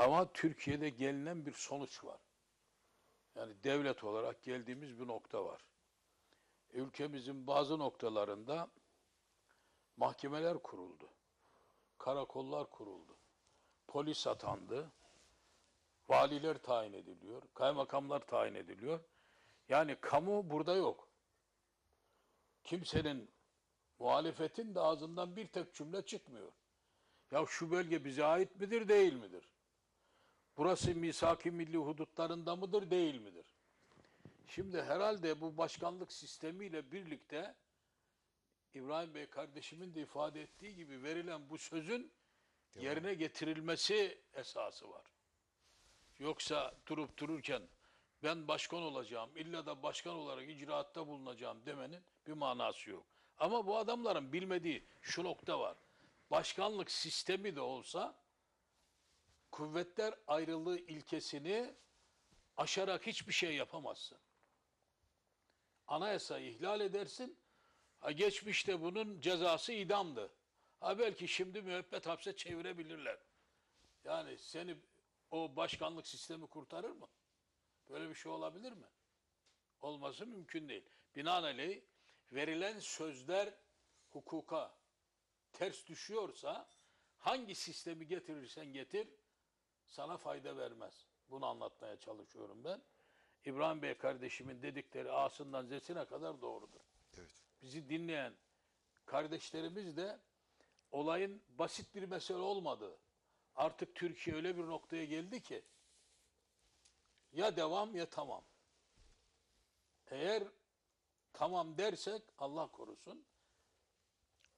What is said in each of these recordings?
Ama Türkiye'de gelinen bir sonuç var. Yani devlet olarak geldiğimiz bir nokta var. Ülkemizin bazı noktalarında mahkemeler kuruldu. Karakollar kuruldu. Polis atandı. Valiler tayin ediliyor. Kaymakamlar tayin ediliyor. Yani kamu burada yok. Kimsenin muhalefetin de ağzından bir tek cümle çıkmıyor. Ya şu bölge bize ait midir değil midir? Burası misak-ı milli hudutlarında mıdır değil midir? Şimdi herhalde bu başkanlık sistemiyle birlikte İbrahim Bey kardeşimin de ifade ettiği gibi verilen bu sözün yerine getirilmesi esası var. Yoksa durup dururken ben başkan olacağım, illa da başkan olarak icraatta bulunacağım demenin bir manası yok. Ama bu adamların bilmediği şu nokta var. Başkanlık sistemi de olsa kuvvetler ayrılığı ilkesini aşarak hiçbir şey yapamazsın. Anayasayı ihlal edersin. Ha geçmişte bunun cezası idamdı. Ha belki şimdi müebbet hapse çevirebilirler. Yani seni o başkanlık sistemi kurtarır mı? Böyle bir şey olabilir mi? Olması mümkün değil. Binaenaleyh verilen sözler hukuka ters düşüyorsa hangi sistemi getirirsen getir sana fayda vermez. Bunu anlatmaya çalışıyorum ben. İbrahim Bey kardeşimin dedikleri A'sından Z'sine kadar doğrudur. Evet. Bizi dinleyen kardeşlerimiz de olayın basit bir mesele olmadığı, artık Türkiye öyle bir noktaya geldi ki ya devam ya tamam. Eğer tamam dersek Allah korusun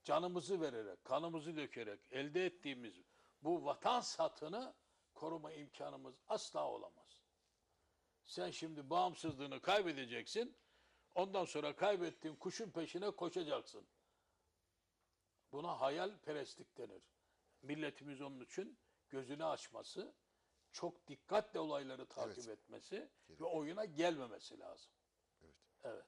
canımızı vererek, kanımızı dökerek elde ettiğimiz bu vatan satını koruma imkanımız asla olamaz. Sen şimdi bağımsızlığını kaybedeceksin. Ondan sonra kaybettiğin kuşun peşine koşacaksın. Buna hayalperestlik denir. Milletimiz onun için gözünü açması, çok dikkatle olayları takip Evet. etmesi ve oyuna gelmemesi lazım. Evet. Evet.